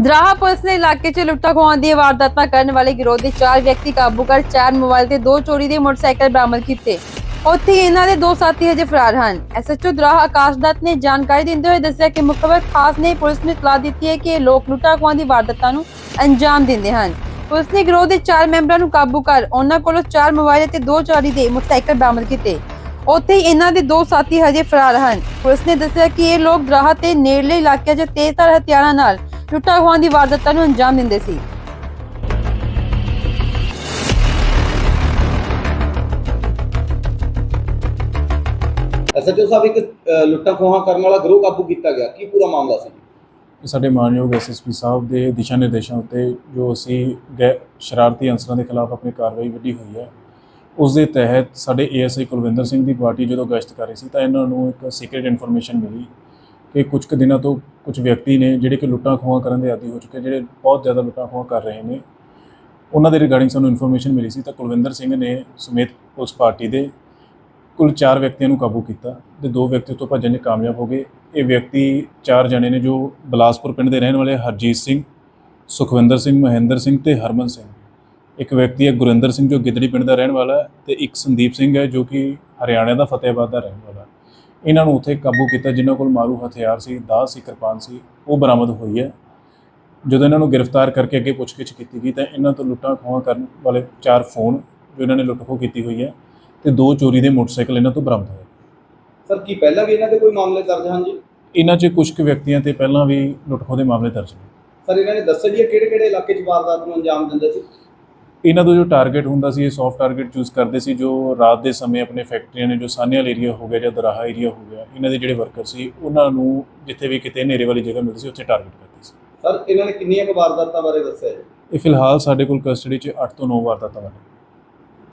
Doraha police ਨੇ ਇਲਾਕੇ 'ਚ ਲੁੱਟਾਂ ਖੋਹਾਂ ਦੀ ਵਾਰਦਾਤਾਂ ਕਰਨ ਵਾਲੇ ਗਿਰੋਹ ਦੇ ਚਾਰ ਵਿਅਕਤੀ ਕਾਬੂ ਕਰ ਚਾਰ ਮੋਬਾਈਲ ਤੇ ਦੋ ਚੋਰੀ ਦੇ ਮੋਟਰਸਾਈਕਲ ਬਰਾਮਦ ਕੀਤੇ। ਉੱਥੇ ਹੀ ਇਹਨਾਂ ਦੇ ਦੋ ਸਾਥੀ ਹਜੇ ਫਰਾਰ ਹਨ। ਐਸਐਚਓ ਦਰਾਹਾ ਆਕਾਸ਼ਦੱਤ ਨੇ ਜਾਣਕਾਰੀ ਦਿੰਦੇ ਹੋਏ ਦੱਸਿਆ ਕਿ ਮੁਖਬਰ ਖਾਸ ਨੇ ਪੁਲਿਸ ਨੂੰ ਇਤਲਾਹ ਦਿੱਤੀ ਹੈ ਕਿ ਇਹ ਲੋਕ ਲੁੱਟਾਂ ਖੋਹਾਂ ਦੀ ਵਾਰਦਾਤਾਂ ਨੂੰ ਅੰਜਾਮ ਦਿੰਦੇ ਹਨ। ਪੁਲਿਸ ਨੇ ਗਿਰੋਹ ਦੇ ਚਾਰ ਮੈਂਬਰਾਂ ਨੂੰ ਕਾਬੂ ਕਰ ਉਹਨਾਂ ਕੋਲੋਂ ਚਾਰ ਮੋਬਾਈਲ ਅਤੇ ਦੋ ਚੋਰੀ ਦੇ ਮੋਟਰਸਾਈਕਲ ਬਰਾਮਦ ਕੀਤੇ। ਉੱਥੇ ਹੀ ਇਹਨਾਂ ਦੇ ਦੋ ਸਾਥੀ ਹਜੇ ਫਰਾਰ ਹਨ। ਪੁਲਿਸ ਨੇ ਦੱਸਿਆ ਕਿ ਇਹ ਲੋਕ ਦਰਾਹਾ ਤੇ ਨੇੜਲੇ ਇਲਾਕਿਆਂ 'ਚ ਤੇਜ਼ਧਾਰ ਹਥਿਆਰਾਂ ਨਾਲ ਲੁੱਟਾਂ ਖੋਹਾਂ ਦੀ ਵਾਰਦਾਤਾਂ ਨੂੰ ਅੰਜਾਮ ਦਿੰਦੇ ਸੀ। ਐਸਐਚਓ ਸਾਹਿਬ ਇੱਕ ਲੁੱਟਾਂ ਖੋਹਾਂ ਕਰਨ ਵਾਲਾ ਗਰੋਹ ਕਾਬੂ ਕੀਤਾ ਗਿਆ। ਕੀ ਪੂਰਾ ਮਾਮਲਾ ਸੀ? ਇਹ ਸਾਡੇ ਮਾਨਯੋਗ ਐਸਐਸਪੀ ਸਾਹਿਬ ਦੇ ਦਿਸ਼ਾ ਨਿਰਦੇਸ਼ਾਂ ਉੱਤੇ ਜੋ ਅਸੀਂ ਗੈ ਸ਼ਰਾਰਤੀ ਅਨਸਰਾਂ ਦੇ ਖਿਲਾਫ ਆਪਣੀ ਕਾਰਵਾਈ ਵਿੱਢੀ ਹੋਈ ਹੈ ਉਸ ਦੇ ਤਹਿਤ ਸਾਡੇ ਏਐਸਆਈ ਕੁਲਵਿੰਦਰ ਸਿੰਘ ਦੀ ਪਾਰਟੀ ਜਦੋਂ ਗਸ਼ਤ ਕਰ ਰਹੀ ਸੀ ਤਾਂ ਇਹਨਾਂ ਨੂੰ ਇੱਕ ਸੀਕ੍ਰੀਟ ਇਨਫੋਰਮੇਸ਼ਨ ਮਿਲੀ। ਕਿ ਕੁਝ ਕੁ ਦਿਨਾਂ ਤੋਂ ਕੁਝ ਵਿਅਕਤੀ ਨੇ ਜਿਹੜੇ ਕਿ ਲੁੱਟਾਂ ਖੋਹਾਂ ਕਰਨ ਦੇ ਆਦੀ ਹੋ ਚੁੱਕੇ, ਜਿਹੜੇ ਬਹੁਤ ਜ਼ਿਆਦਾ ਲੁੱਟਾਂ ਖੋਹਾਂ ਕਰ ਰਹੇ ਨੇ, ਉਹਨਾਂ ਦੇ ਰਿਗਾਰਡਿੰਗ ਸਾਨੂੰ ਇਨਫੋਰਮੇਸ਼ਨ ਮਿਲੀ ਸੀ ਤਾਂ ਕੁਲਵਿੰਦਰ ਸਿੰਘ ਨੇ ਸਮੇਤ ਪੁਲਿਸ ਪਾਰਟੀ ਦੇ ਕੁੱਲ 4 ਵਿਅਕਤੀਆਂ ਨੂੰ ਕਾਬੂ ਕੀਤਾ ਤੇ ਦੋ ਵਿਅਕਤੀ ਤੋਂ ਭੱਜਣ 'ਚ ਕਾਮਯਾਬ ਹੋ ਗਏ। ਇਹ ਵਿਅਕਤੀ ਚਾਰ ਜਣੇ ਨੇ ਜੋ ਬਲਾਸਪੁਰ ਪਿੰਡ ਦੇ ਰਹਿਣ ਵਾਲੇ ਹਰਜੀਤ ਸਿੰਘ, ਸੁਖਵਿੰਦਰ ਸਿੰਘ, ਮਹਿੰਦਰ ਸਿੰਘ ਤੇ ਹਰਮਨ ਸਿੰਘ। ਇੱਕ ਵਿਅਕਤੀ ਹੈ ਗੁਰਿੰਦਰ ਸਿੰਘ ਜੋ ਗਿੱਦੜੀ ਪਿੰਡ ਦਾ ਰਹਿਣ ਵਾਲਾ ਹੈ ਤੇ ਇੱਕ ਸੰਦੀਪ ਸਿੰਘ ਹੈ ਜੋ ਕਿ ਹਰਿਆਣਾ ਦਾ ਫਤਿਹਾਬਾਦ ਦਾ ਰਹਿਣ ਵਾਲਾ ਇਹਨਾਂ ਨੂੰ ਉੱਥੇ ਕਾਬੂ ਕੀਤਾ ਜਿਨ੍ਹਾਂ ਕੋਲ ਮਾਰੂ ਹਥਿਆਰ ਸੀ ਦਾਅ ਸੀ ਕਿਰਪਾਨ ਸੀ ਉਹ ਬਰਾਮਦ ਹੋਈ ਹੈ। ਜਦੋਂ ਇਹਨਾਂ ਨੂੰ ਗ੍ਰਿਫਤਾਰ ਕਰਕੇ ਅੱਗੇ ਪੁੱਛਗਿੱਛ ਕੀਤੀ ਗਈ ਤਾਂ ਇਹਨਾਂ ਤੋਂ ਲੁੱਟਾਂ ਖੋਹਾਂ ਕਰਨ ਵਾਲੇ ਚਾਰ ਫੋਨ ਜੋ ਇਹਨਾਂ ਨੇ ਲੁੱਟ ਖੋਹ ਕੀਤੀ ਹੋਈ ਹੈ ਤੇ ਦੋ ਚੋਰੀ ਦੇ ਮੋਟਰਸਾਈਕਲ ਇਹਨਾਂ ਤੋਂ ਬਰਾਮਦ ਹੋਏ। ਸਰ ਕੀ ਪਹਿਲਾਂ ਵੀ ਇਹਨਾਂ ਦੇ ਕੋਈ ਮਾਮਲੇ ਦਰਜ ਹਨ ਜੀ? ਇਹਨਾਂ 'ਚ ਕੁਝ ਕੁ ਵਿਅਕਤੀਆਂ ਤੇ ਪਹਿਲਾਂ ਵੀ ਲੁੱਟ ਖੋਹ ਦੇ ਮਾਮਲੇ ਦਰਜ ਨੇ। ਸਰ ਇਹਨਾਂ ਨੇ ਦੱਸਿਆ ਜੀ ਕਿਹੜੇ ਕਿਹੜੇ ਇਲਾਕੇ 'ਚ ਵਾਰਦਾਤ ਨੂੰ ਅੰਜਾਮ ਦਿੰਦੇ ਸੀ? ਇਹਨਾਂ ਦਾ ਜੋ ਟਾਰਗੇਟ ਹੁੰਦਾ ਸੀ ਇਹ ਸੌਫਟ ਟਾਰਗੇਟ ਚੂਜ਼ ਕਰਦੇ ਸੀ ਜੋ ਰਾਤ ਦੇ ਸਮੇਂ ਆਪਣੇ ਫੈਕਟਰੀਆਂ ਨੇ ਜੋ ਸਾਨੇਵਾਲ ਏਰੀਆ ਹੋ ਗਿਆ ਜਾਂ ਦਰਾਹਾ ਏਰੀਆ ਹੋ ਗਿਆ ਇਹਨਾਂ ਦੇ ਜਿਹੜੇ ਵਰਕਰ ਸੀ ਉਹਨਾਂ ਨੂੰ ਜਿੱਥੇ ਵੀ ਕਿਤੇ ਹਨੇਰੇ ਵਾਲੀ ਜਗ੍ਹਾ ਮਿਲਦੀ ਸੀ ਉੱਥੇ ਟਾਰਗੇਟ ਕਰਦੇ ਸੀ। ਸਰ ਇਹਨਾਂ ਨੇ ਕਿੰਨੀਆਂ ਕੁ ਵਾਰਦਾਤਾਂ ਬਾਰੇ ਦੱਸਿਆ ਜੀ? ਇਹ ਫਿਲਹਾਲ ਸਾਡੇ ਕੋਲ ਕਸਟਡੀ 'ਚ 8 ਤੋਂ 9 ਵਾਰਦਾਤਾਂ ਹਨ